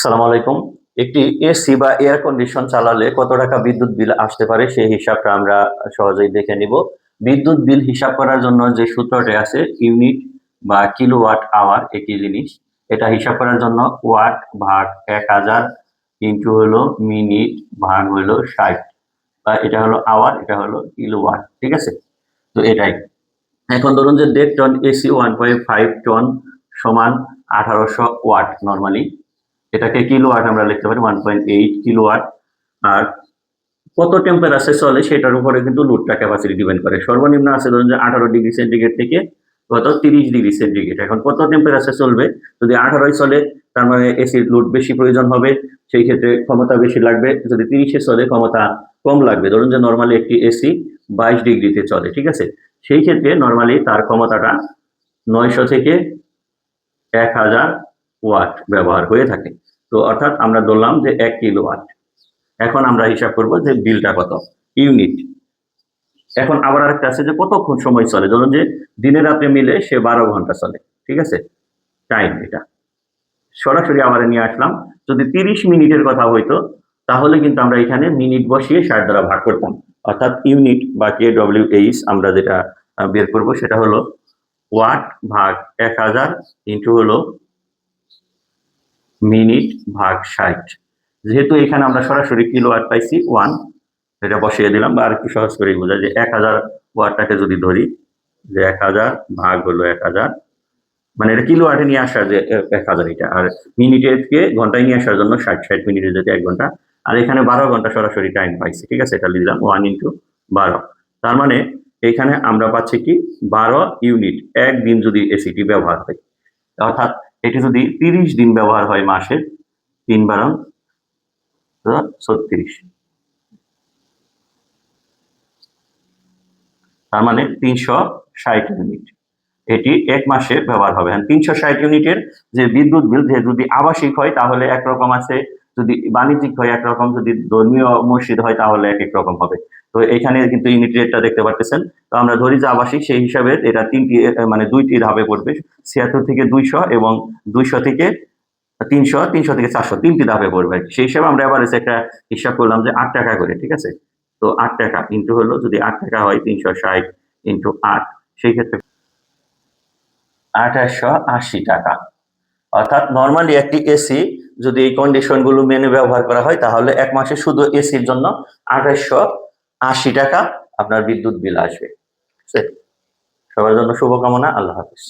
সালাম আলাইকুম। একটি এসি বা এয়ার কন্ডিশন চালালে কত টাকা বিদ্যুৎ বিল আসতে পারে সেই হিসাবটা আমরা সহজেই দেখে নিব। বিদ্যুৎ বিল হিসাব করার জন্য যে সূত্রটি আছে ইউনিট বা কিলোওয়াট আওয়ার একই জিনিস। এটা হিসাব করার জন্য ওয়াট ভাগ এক হাজার ইন্টু হলো মিনিট ভাগ হলো ষাট। বা এটা হলো আওয়ার এটা হলো কিলোওয়াট ঠিক আছে? তো এটাই। এখন ধরুন যে দেড় ton AC one point five ton সমান আঠারোশো ওয়াট নর্মালি এটাকে কিলোওয়াট আমরা লিখতে পারি ওয়ান পয়েন্ট এইট কিলোওয়াট আর কত টেম্পারেচার চলে সেটার উপরে কিন্তু লোডটা ক্যাপাসিটি ডিপেন্ড করে। সর্বনিম্ন আছে ধরুন যে আঠারো ডিগ্রি সেন্টিগ্রেড থেকে কত? তিরিশ ডিগ্রি সেন্টিগ্রেড এখন কত টেম্পারেচার চলবে? যদি আঠারোই চলে, তার মানে এসির লোড বেশি প্রয়োজন হবে, সেই ক্ষেত্রে ক্ষমতা বেশি লাগবে। যদি তিরিশে চলে, ক্ষমতা কম লাগবে। ধরুন যে নর্মালি একটি এসি বাইশ ডিগ্রিতে চলে, ঠিক আছে? সেই ক্ষেত্রে নর্মালি তার ক্ষমতাটা নয়শো থেকে এক হাজার ওয়াট ব্যবহার হয়ে থাকে। তো অর্থাৎ আমরা ধরলাম যে এক কিলো ওয়াট এখন আমরা হিসাব করব যে বিলটা কত? ইউনিট। এখন আবার আরেকটা আছে যে কতক্ষণ সময় চলে? ধরুন যে দিনে রাতে মিলে সে বারো ঘণ্টা চলে, ঠিক আছে? টাইম এটা। সরাসরি আবার নিয়ে আসলাম। যদি তিরিশ মিনিটের কথা হইতো, তাহলে কিন্তু আমরা এখানে মিনিট বসিয়ে ষাট দ্বারা ভাগ করতাম। অর্থাৎ ইউনিট বা কে ডব্লিউ এইচ আমরা যেটা বের করব সেটা হলো ওয়াট ভাগ এক হাজার ইন্টু হলো মিনিট ভাগ ষাট। যেহেতু এখানে আমরা সরাসরি কিলো ওয়াট পাইছি, ওয়ান, এটা বসিয়ে দিলাম, বা আর একটু সহজ করে বোঝা যে এক হাজার ওয়াটটাকে যদি ধরি, যে এক হাজার ভাগ হলো এক হাজার মানে এটা কিলো ওয়াটে নিয়ে আসার যে এক হাজার এটা, আর মিনিটেকে ঘন্টায় নিয়ে আসার জন্য ষাট ষাট মিনিটে যেতে এক ঘণ্টা, আর এখানে বারো ঘণ্টা সরাসরি টাইম পাইছি, ঠিক আছে? এটা লিখলাম ওয়ান ইন্টু বারো। তার মানে এখানে আমরা পাচ্ছি কি? বারো ইউনিট, একদিন যদি এসিটি ব্যবহার হয় অর্থাৎ এটি যদি তিরিশ দিন ব্যবহার হয় মাসে, তিন বার ছত্রিশ। তার মানে তিনশো ষাট ইউনিট। এটি এক মাসে ব্যবহার হবে। তিনশো ষাট ইউনিটের যে বিদ্যুৎ বিল যে যদি আবাসিক হয়, তাহলে একরকম আছে যদি বাণিজ্যিক হয় একরকম যদি ধর্মীয় মসজিদ হয়, তাহলে এক এক রকম হবে। তো এখানে কিন্তু ইউনিট রেটটা দেখতে পাচ্ছেন তো আমরা ধরি যে আবাসিক, সেই হিসাবে এটা তিনটি মানে দুইটি ধাপে পড়বে। ছিয়াত্তর থেকে দুইশো এবং দুইশো থেকে তিনশো তিনশো থেকে চারশো, তিনটি ধাপে পড়বে। সেই হিসাবে আমরা এবার একটা হিসাব করলাম যে আট টাকা করে, ঠিক আছে? তো আট টাকা ইন্টু হলো, যদি আট টাকা হয়, তিনশো ষাট ইন্টু আট। সেই ক্ষেত্রে আঠাশশো আশি টাকা। অর্থাৎ নর্মালি একটি এসি যদি এই কন্ডিশনগুলো মেনে ব্যবহার করা হয়, তাহলে এক মাসে শুধু এসির জন্য আঠাশশো আশি টাকা আপনার বিদ্যুৎ বিল আসবে। সবার জন্য শুভকামনা, আল্লাহ হাফিজ।